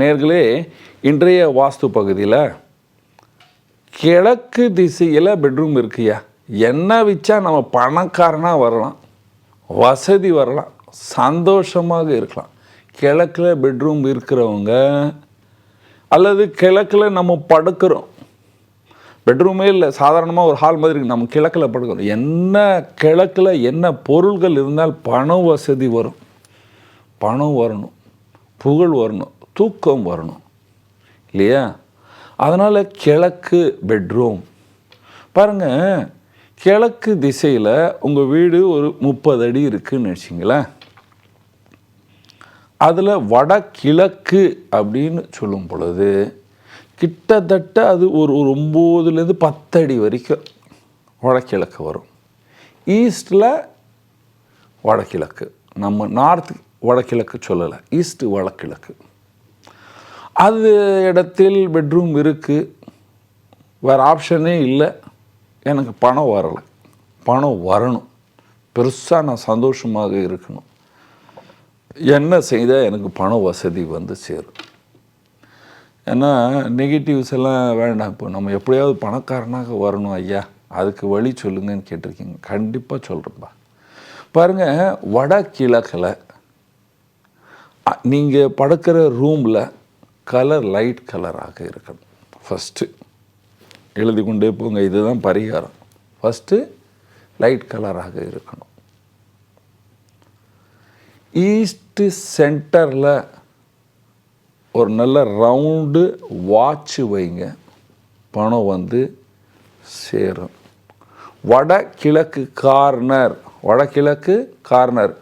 நேர்களே இன்றைய வாஸ்து பகுதியில் கிழக்கு திசையில் பெட்ரூம் இருக்குயா? என்ன வச்சா நம்ம பணக்காரனாக வரலாம் வசதி வரலாம் சந்தோஷமாக இருக்கலாம். கிழக்கில் பெட்ரூம் இருக்கிறவங்க அல்லது கிழக்கில் நம்ம படுக்கிறோம். பெட்ரூமே இல்லை சாதாரணமாக ஒரு ஹால் மாதிரி நம்ம கிழக்கில் படுக்கிறோம். என்ன கிழக்கில் என்ன பொருள்கள் இருந்தால் பண வசதி வரும். பணம் வரணும் புகழ் வரணும். தூக்கம் வரணும் இல்லையா? அதனால் கிழக்கு பெட்ரூம். பாருங்கள் கிழக்கு திசையில் உங்கள் வீடு ஒரு முப்பது அடி இருக்குதுன்னு வச்சிங்களேன். அதில் வடகிழக்கு அப்படின்னு சொல்லும் பொழுது கிட்டத்தட்ட அது ஒரு ஒரு ஒம்போதுலேருந்து பத்தடி வரைக்கும் வடகிழக்கு வரும். ஈஸ்டில் வடகிழக்கு. நம்ம நார்த் வடகிழக்கு சொல்லலை ஈஸ்ட்டு வடகிழக்கு. அது இடத்தில் பெட்ரூம் இருக்குது வேறு ஆப்ஷனே இல்லை. எனக்கு பணம் வரலை. பணம் வரணும். பெருசாக நான் சந்தோஷமாக இருக்கணும். என்ன செய்தால் எனக்கு பண வசதி வந்து சேரும். ஏன்னா நெகட்டிவ்ஸ் எல்லாம் வேண்டாம். இப்போ நம்ம எப்படியாவது பணக்காரனாக வரணும் ஐயா. அதுக்கு வழி சொல்லுங்கன்னு கேட்டிருக்கீங்க. கண்டிப்பாக சொல்கிறேன்ப்பா பாருங்கள் வட கிழக்கில் நீங்கள் படுக்கிற ரூமில் கலர் லைட் கலராக இருக்கணும். ஃபஸ்ட்டு எழுதி கொண்டே போங்க இதுதான் பரிகாரம். ஃபஸ்ட்டு லைட் கலராக இருக்கணும். ஈஸ்ட்டு சென்டரில் ஒரு நல்ல ரவுண்டு வாட்ச் வைங்க. பணம் வந்து சேரும். வடகிழக்கு கார்னர் வடகிழக்கு கார்னர்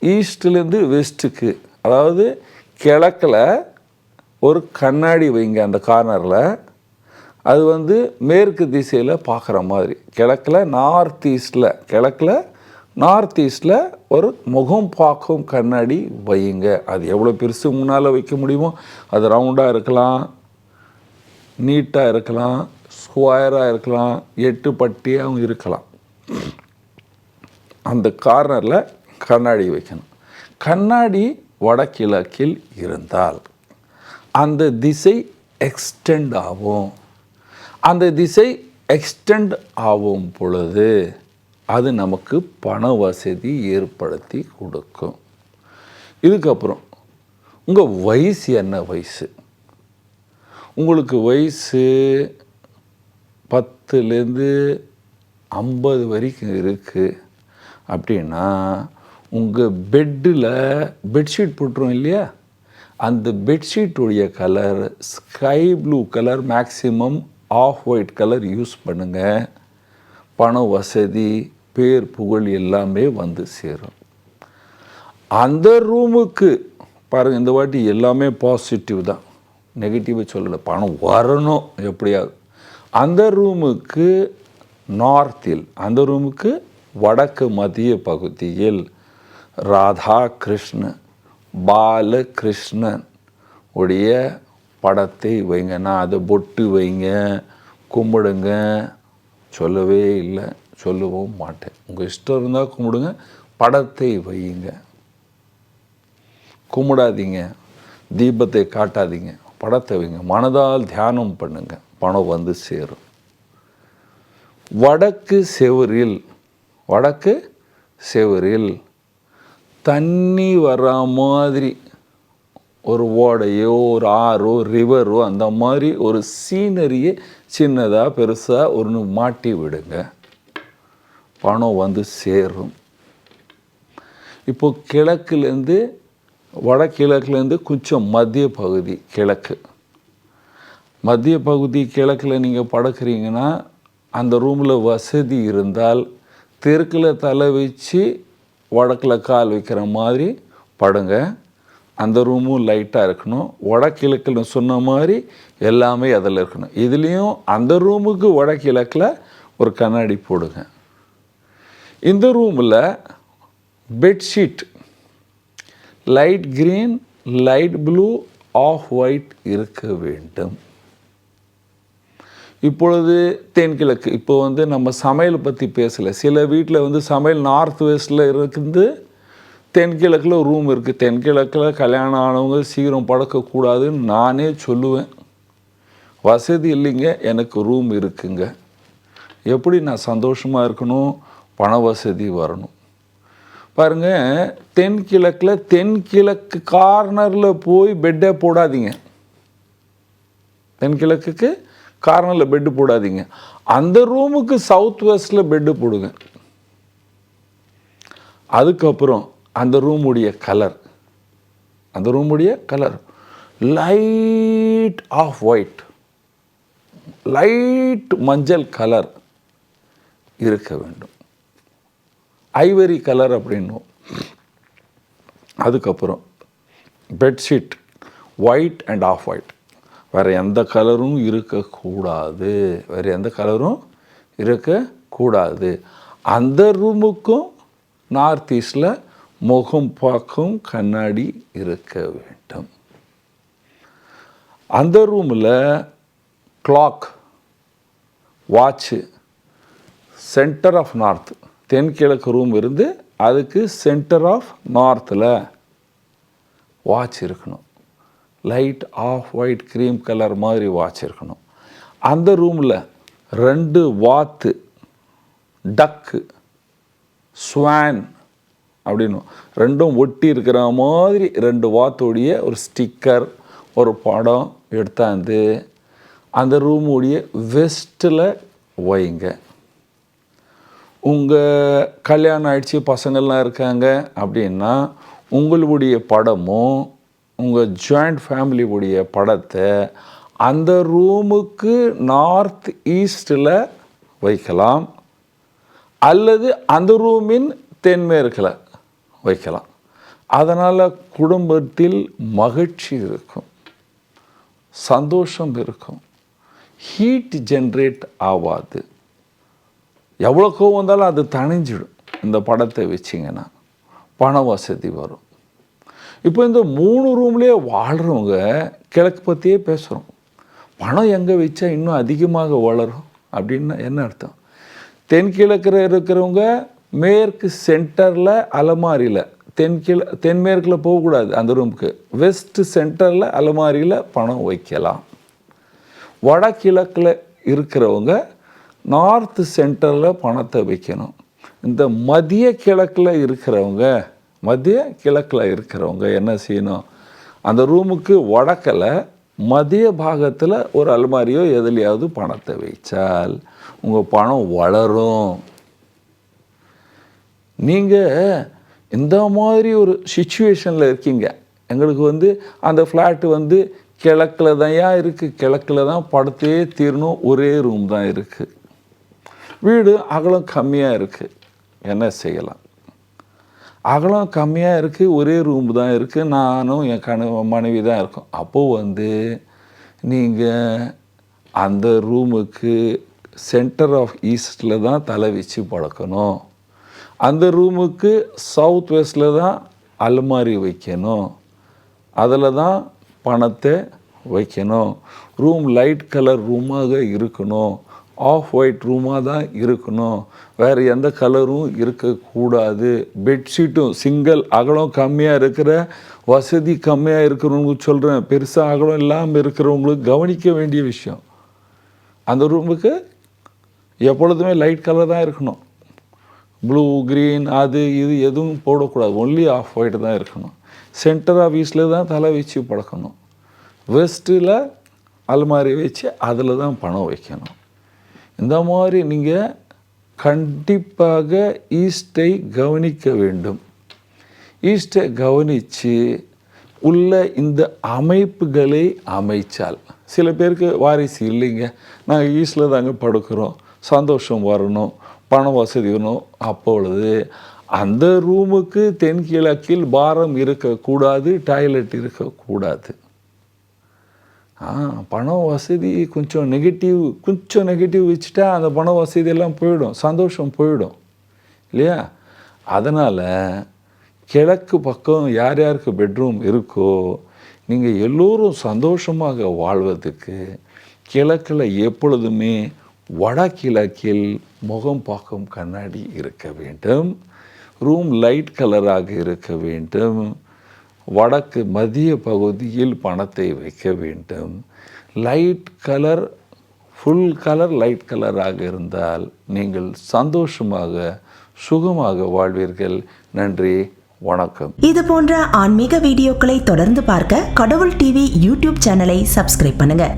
ஈஸ்ட்லேருந்து வெஸ்ட்டுக்கு அதாவது கிழக்கில் ஒரு கண்ணாடி வைங்க அந்த கார்னரில் அது வந்து மேற்கு திசையில் பார்க்குற மாதிரி. கிழக்கில் நார்த் ஈஸ்டில் கிழக்கில் நார்த் ஈஸ்டில் ஒரு முகம் பார்க்கும் கண்ணாடி வையுங்க. அது எவ்வளோ பெருசு முன்னால் வைக்க முடியுமோ அது ரவுண்டாக இருக்கலாம் நீட்டாக இருக்கலாம் ஸ்கொயராக இருக்கலாம் எட்டு பட்டியாகவும் இருக்கலாம். அந்த கார்னரில் கண்ணாடி வைக்கணும். கண்ணாடி வடகிழக்கில் இருந்தால் அந்த திசை எக்ஸ்டெண்ட் ஆகும். அந்த திசை எக்ஸ்டெண்ட் ஆகும் பொழுது அது நமக்கு பண வசதி ஏற்படுத்தி கொடுக்கும். இதுக்கப்புறம் உங்கள் வயசு என்ன வயசு? உங்களுக்கு வயசு பத்துலேருந்து ஐம்பது வரைக்கும் இருக்குது அப்படின்னா உங்கள் பெட்டில் பெட்ஷீட் போட்டுரும் இல்லையா? அந்த பெட்ஷீட்டுடைய colour sky blue colour maximum off white colour use பண்ணுங்கள் பண வசதி பேர் புகழ் எல்லாமே வந்து சேரும். அந்த ரூமுக்கு பாருங்கள் இந்த வாட்டி எல்லாமே பாசிட்டிவ் தான். நெகட்டிவாக சொல்லலை பணம் வரணும் எப்படியாவது. அந்த ரூமுக்கு நார்த்தில் அந்த ரூமுக்கு வடக்கு மத்திய பகுதியில் ராதா கிருஷ்ணன். பாலகிருஷ்ணன் உடைய படத்தை வைங்க. நான் அதை பொட்டு வைங்க கும்பிடுங்க. சொல்லவே இல்லை. சொல்லவும் மாட்டேன். உங்கள் இஷ்டம் இருந்தால் கும்பிடுங்க. படத்தை வையுங்க. கும்பிடாதீங்க. தீபத்தை காட்டாதீங்க. படத்தை வைங்க. மனதால் தியானம் பண்ணுங்க. பணம் வந்து சேரும். வடக்கு செவரில் வடக்கு செவரில் தண்ணி வர மாதிரி ஒரு ஓடையோ ஒரு ஆறோ ரிவரோ அந்த மாதிரி ஒரு சீனரியை சின்னதாக பெருசாக ஒன்று மாட்டி விடுங்க. பணம் வந்து சேரும். இப்போ கிழக்குலேருந்து வடகிழக்குலேருந்து கொஞ்சம் மத்திய பகுதி கிழக்கு. மத்திய பகுதி கிழக்கில் நீங்கள் படுக்கிறீங்கன்னா அந்த ரூமில் வசதி இருந்தால் தெற்கில் தலை வச்சு வடக்கில் கால் வைக்கிற மாதிரி படுங்க. அந்த ரூமும் லைட்டாக இருக்கணும். வடக்கிழக்குன்னு சொன்ன மாதிரி எல்லாமே அதில் இருக்கணும். இதுலேயும் அந்த ரூமுக்கு வடக்கிழக்கில் ஒரு கண்ணாடி போடுங்க. இந்த ரூமில் bedsheet light green light blue off white இருக்க வேண்டும். இப்பொழுது தென்கிழக்கு. இப்போ வந்து நம்ம சமையல் பற்றி பேசலை. சில வீட்டில் வந்து சமையல் நார்த் வெஸ்டில் இருக்குது தென்கிழக்கில் ரூம் இருக்குது தென்கிழக்கில் கல்யாணம் ஆனவங்க சீக்கிரம் படக்கக்கூடாதுன்னு நானே சொல்லுவேன். வசதி இல்லைங்க எனக்கு ரூம் இருக்குங்க. எப்படி நான் சந்தோஷமாக இருக்கணும்? பண வசதி வரணும். பாருங்க தென்கிழக்கில் தென்கிழக்கு கார்னரில் போய் பெட்டே போடாதீங்க. தென்கிழக்குக்கு கார்னரில் பெட்டு போடாதீங்க. அந்த ரூமுக்கு சவுத் வெஸ்டில் பெட்டு போடுங்க. அதுக்கப்புறம் அந்த ரூமுடைய கலர். அந்த ரூமுடைய colour. Light off white light மஞ்சள் கலர் இருக்க வேண்டும். ஐவரி கலர் அப்படின்னும் அதுக்கப்புறம் bedsheet white and off white வேறு எந்த கலரும் இருக்கக்கூடாது. வேறு எந்த கலரும் இருக்கக்கூடாது. அந்த ரூமுக்கும் நார்த் ஈஸ்டில் முகம் பார்க்கும் கண்ணாடி இருக்க வேண்டும். அந்த ரூமில் clock watch centre of north தென்கிழக்கு ரூம் இருந்து அதுக்கு சென்டர் ஆஃப் நார்த்தில் வாட்ச் இருக்கணும். Light off white cream colour மாதிரி வாட்ச் இருக்கணும் அந்த ரூமில் ரெண்டு வாத்து டக்கு ஸ்வான் அப்படின்னு ரெண்டும் ஒட்டி இருக்கிற மாதிரி ரெண்டு வாத்தோடைய ஒரு ஸ்டிக்கர் ஒரு படம் எடுத்தாந்து அந்த ரூமுடைய வெஸ்ட்டில் வைங்க. உங்கள் கல்யாணம் ஆயிடுச்சு பசங்கள்லாம் இருக்காங்க அப்படின்னா உங்களுடைய படமும் உங்கள் ஜாயிண்ட் ஃபேமிலியுடைய படத்தை அந்த ரூமுக்கு நார்த் ஈஸ்டில் வைக்கலாம். அல்லது அந்த ரூமின் தென்மேற்கில் வைக்கலாம். அதனால் குடும்பத்தில் மகிழ்ச்சி இருக்கும். சந்தோஷம் இருக்கும். ஹீட் ஜென்ரேட் ஆகாது எவ்வளோ கோவம் வந்தாலும் அது தணிஞ்சிடும். இந்த படத்தை வச்சிங்கன்னா பண வசதி வரும். இப்போ இந்த மூணு ரூம்லேயே வாழ்கிறவங்க கிழக்கு பற்றியே பேசுகிறோம் பணம் எங்கே வச்சா இன்னும் அதிகமாக வளரும்? அப்படின்னு என்ன அர்த்தம்? தென்கிழக்கில் இருக்கிறவங்க மேற்கு சென்டரில் அலமாரியில் தென்கிழ தென்மேற்கில் போகக்கூடாது அந்த ரூமுக்கு வெஸ்ட் சென்டரில் அலமாரியில் பணம் வைக்கலாம். வடகிழக்கில் இருக்கிறவங்க நார்த் சென்டரில் பணத்தை வைக்கணும். இந்த மதிய கிழக்கில் இருக்கிறவங்க மதிய கிழக்கில் இருக்கிறவங்க என்ன செய்யணும்? அந்த ரூமுக்கு வடக்கில் மதிய பாகத்தில் ஒரு அல்மாரியோ எதுலையாவது பணத்தை வைச்சால் உங்கள் பணம் வளரும். நீங்கள் இந்த மாதிரி ஒரு சுச்சுவேஷனில் இருக்கீங்க. எங்களுக்கு வந்து அந்த ஃப்ளாட்டு வந்து கிழக்கில் தான் இருக்குது கிழக்கில் தான் படுத்தே தீரணும். ஒரே ரூம் தான் இருக்குது வீடு அகலம் கம்மியாக இருக்குது என்ன செய்யலாம்? அகலம் கம்மியாக இருக்குது ஒரே ரூம் தான் இருக்குது நானும் என் கண மனைவி தான் இருக்கோம். அப்போது வந்து நீங்கள் அந்த ரூமுக்கு சென்டர் ஆஃப் ஈஸ்டில் தான் தலை வச்சு பழக்கணும். அந்த ரூமுக்கு சவுத் வெஸ்டில் தான் அல்மாரி வைக்கணும். அதில் தான் பணத்தை வைக்கணும். ரூம் லைட் கலர் ரூமாக இருக்கணும். ஆஃப் ஒயிட் ரூமாக தான் இருக்கணும். வேறு எந்த கலரும் இருக்கக்கூடாது. பெட்ஷீட்டும் சிங்கிள் அகலம் கம்மியாக இருக்கிற வசதி கம்மியாக இருக்கிறவங்களுக்கு சொல்கிறேன் பெருசாக அகலம் இல்லாமல் இருக்கிறவங்களுக்கு கவனிக்க வேண்டிய விஷயம். அந்த ரூமுக்கு எப்பொழுதுமே லைட் கலர் தான் இருக்கணும். ப்ளூ க்ரீன் அது இது எதுவும் போடக்கூடாது. ஒன்லி ஆஃப் ஒயிட் தான் இருக்கணும். சென்டர் ஆஃபீஸில் தான் தலை வச்சு பழக்கணும் வெஸ்ட்டில் அல்மாரி வச்சு அதில் தான் பணம் வைக்கணும். இந்த மாதிரி நீங்கள் கண்டிப்பாக ஈஸ்டை கவனிக்க வேண்டும். ஈஸ்டை கவனித்து உள்ள இந்த அமைப்புகளை அமைச்சால். சில பேருக்கு வாரிசு இல்லைங்க. நாங்கள் ஈஸ்டில் தாங்க படுக்கிறோம். சந்தோஷம் வரணும். பண வசதி வரணும். அப்பொழுது அந்த ரூமுக்கு தென்கிழக்கில் பாரம் இருக்கக்கூடாது டாய்லெட் இருக்கக்கூடாது. ஆ பண வசதி கொஞ்சம் நெகட்டிவ் கொஞ்சம் நெகட்டிவ் வச்சுட்டா அந்த பண வசதியெல்லாம் போயிடும் சந்தோஷம் போயிடும் இல்லையா? அதனால் கிழக்கு பக்கம் யார் யாருக்கு பெட்ரூம் இருக்கோ நீங்கள் எல்லோரும் சந்தோஷமாக வாழ்வதற்கு கிழக்கில் எப்பொழுதுமே வடகிழக்கில் முகம் பார்க்கும் கண்ணாடி இருக்க வேண்டும் ரூம் லைட் கலராக இருக்க வேண்டும் வடக்கு மதிய பகுதியில் பணத்தை வைக்க வேண்டும். Light colour full colour light கலராக இருந்தால் நீங்கள் சந்தோஷமாக சுகமாக வாழ்வீர்கள். நன்றி வணக்கம். இது போன்ற ஆன்மீக வீடியோக்களை தொடர்ந்து பார்க்க கடவுள் டிவி யூடியூப் சேனலை சப்ஸ்கிரைப் பண்ணுங்க.